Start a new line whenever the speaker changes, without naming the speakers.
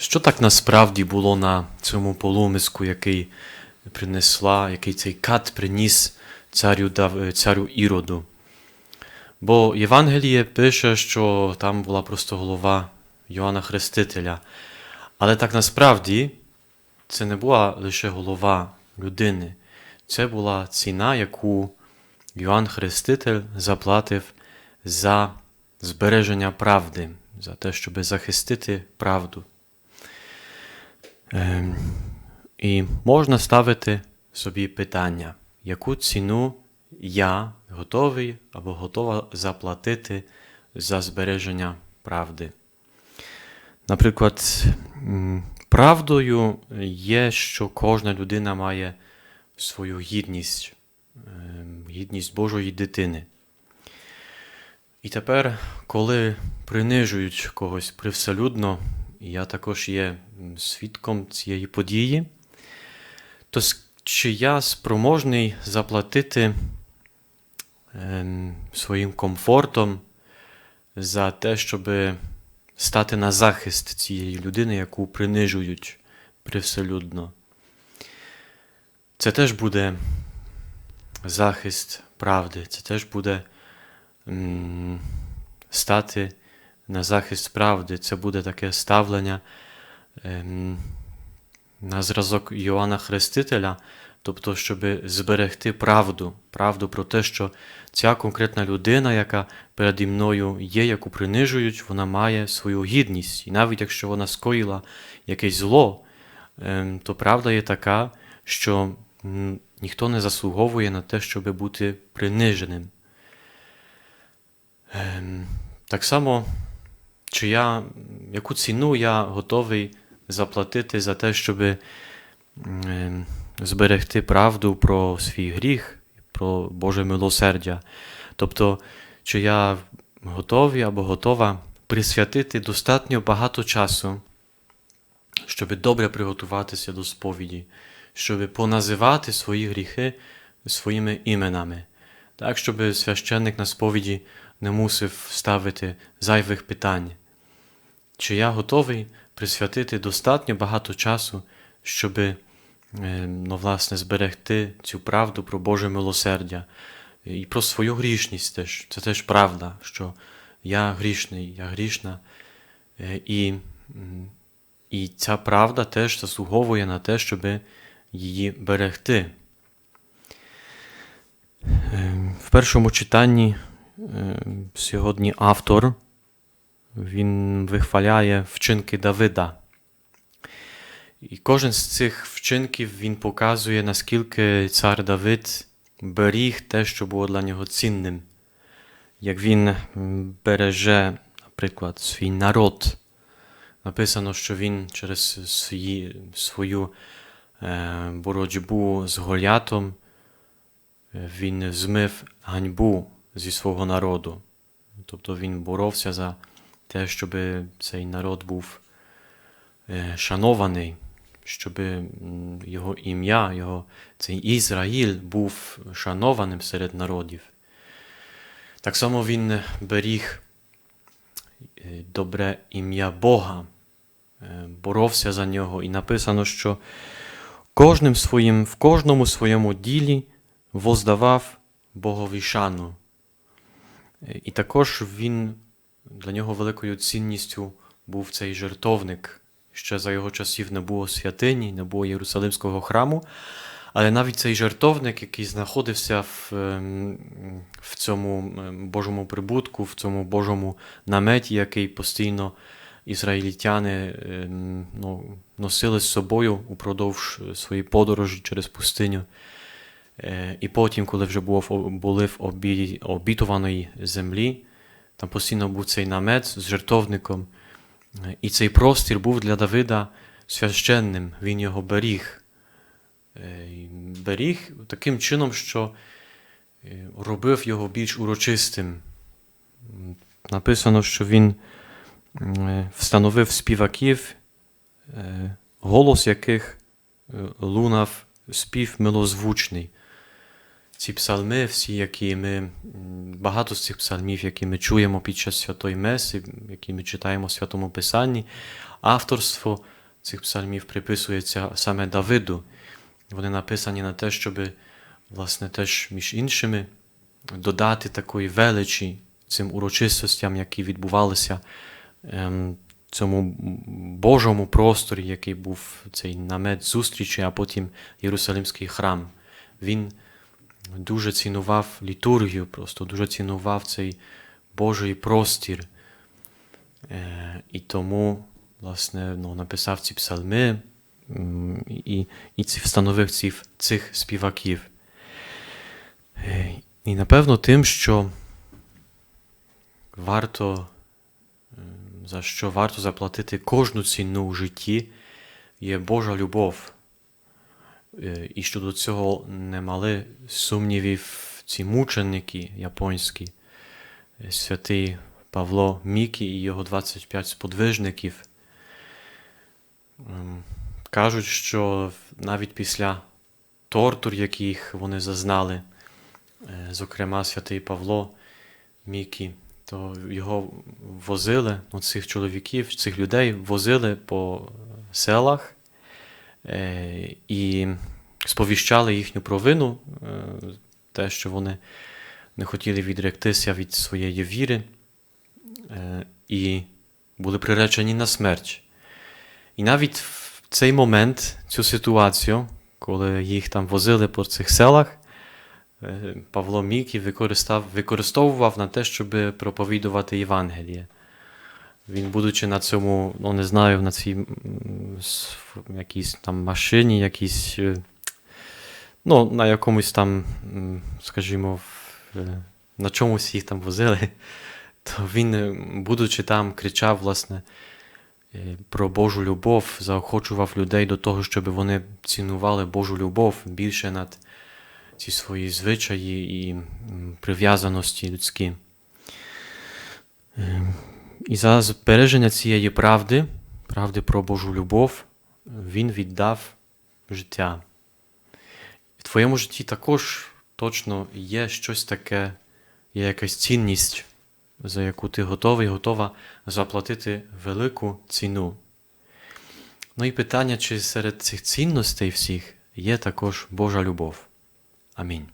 Що так насправді було на цьому полумиску, який принесла, який цей кат приніс царю, царю Іроду? Бо Євангеліє пише, що там була просто голова Йоанна Хрестителя. Але так насправді це не була лише голова людини, це була ціна, яку Йоанн Хреститель заплатив за збереження правди, за те, щоб захистити правду. Ем, і можна ставити собі питання, яку ціну я готовий або готова заплатити за збереження правди. Наприклад, правдою є, що кожна людина має свою гідність, ем, гідність Божої дитини. І тепер, коли принижують когось привселюдно, я також є свідком цієї події, то чи я спроможний заплатити ем, своїм комфортом за те, щоб стати на захист цієї людини, яку принижують привселюдно? Це теж буде захист правди, це теж буде стати на захист правди. Це буде таке ставлення ем, на зразок Йоанна Хрестителя, тобто, щоб зберегти правду, правду про те, що ця конкретна людина, яка переді мною є, яку принижують, вона має свою гідність. І навіть якщо вона скоїла якесь зло, ем, то правда є така, що ніхто не заслуговує на те, щоб бути приниженим. Ем, Так само, чи я, яку ціну я готовий заплатити за те, щоб ем, зберегти правду про свій гріх, про Боже милосердя. Тобто, чи я готовий або готова присвятити достатньо багато часу, щоб добре приготуватися до сповіді, щоб поназивати свої гріхи своїми іменами, так, щоб священник на сповіді не мусив ставити зайвих питань. Чи я готовий присвятити достатньо багато часу, щоб е, ну, власне, зберегти цю правду про Боже милосердя і про свою грішність теж. Це теж правда, що я грішний, я грішна. Е, І, і ця правда теж заслуговує на те, щоб її берегти. Е, В першому читанні сьогодні автор він вихваляє вчинки Давида. І кожен з цих вчинків він показує, наскільки цар Давид беріг те, що було для нього цінним. Як він береже, наприклад, свій народ. Написано, що він через свої, свою е, боротьбу з Голятом е, він змив ганьбу зі свого народу. Тобто він боровся за те, щоб цей народ був е, шанований, щоб його ім'я, його, цей Ізраїль був шанованим серед народів. Так само він беріг е, добре ім'я Бога, е, боровся за нього, і написано, що кожним своїм, в кожному своєму ділі воздавав Богові шану. І також він для нього великою цінністю був цей жертовник. Ще за його часів не було святині, не було Єрусалимського храму, але навіть цей жертовник, який знаходився в, ем, в цьому ем, Божому прибутку, в цьому Божому наметі, який постійно ізраїльтяни ем, ну, носили з собою упродовж своєї подорожі через пустиню. Е, І потім, коли вже було були в обі- обітованій землі, там постійно був цей намет з жертовником. І цей простір був для Давида священним, він його беріг. Е, Беріг таким чином, що е, робив його більш урочистим. Написано, що він е, встановив співаків, голос яких лунав спів милозвучний. Ці псалми, всі, які ми, багато з цих псалмів, які ми чуємо під час Святої Меси, які ми читаємо в Святому Писанні, авторство цих псалмів приписується саме Давиду. Вони написані на те, щоб, власне, теж між іншими додати такої величі цим урочистостям, які відбувалися ем, в цьому Божому просторі, який був цей намет зустрічі, а потім Єрусалимський храм. Він дуже цінував літургію, просто дуже цінував цей Божий простір. Е, і тому, власне, ну, написав ці псалми і, і встановив ці, цих співаків. Е, І напевно тим, що варто, ем, за що варто заплатити кожну ціну в житті, є Божа любов. Е, І щодо цього не мали сумнівів ці мученики японські, е, святий Павло Мікі і його 25 сподвижників. Ем, Кажуть, що навіть після тортур, яких вони зазнали, е, зокрема святий Павло Мікі, то його возили, ну, цих чоловіків, цих людей возили по селах і сповіщали їхню провину, е, те, що вони не хотіли відректися від своєї віри е, і були приречені на смерть. І навіть в цей момент, цю ситуацію, коли їх там возили по цих селах, е, Павло Мікі використовував на те, щоб проповідувати Євангеліє. Він, будучи на цьому, ну не знаю, на цій якійсь там машині, якійсь, е, ну, на якомусь там, скажімо, е, на чомусь їх там возили, то він, е, будучи там, кричав, власне, про Божу любов, заохочував людей до того, щоб вони цінували Божу любов більше над ці свої звичаї і прив'язаності людські. І за збереження цієї правди, правди про Божу любов, він віддав життя. В твоєму житті також точно є щось таке, є якась цінність, за яку ти готовий, готова заплатити велику ціну. Ну і питання, чи серед цих цінностей всіх є також Божа любов. Амінь.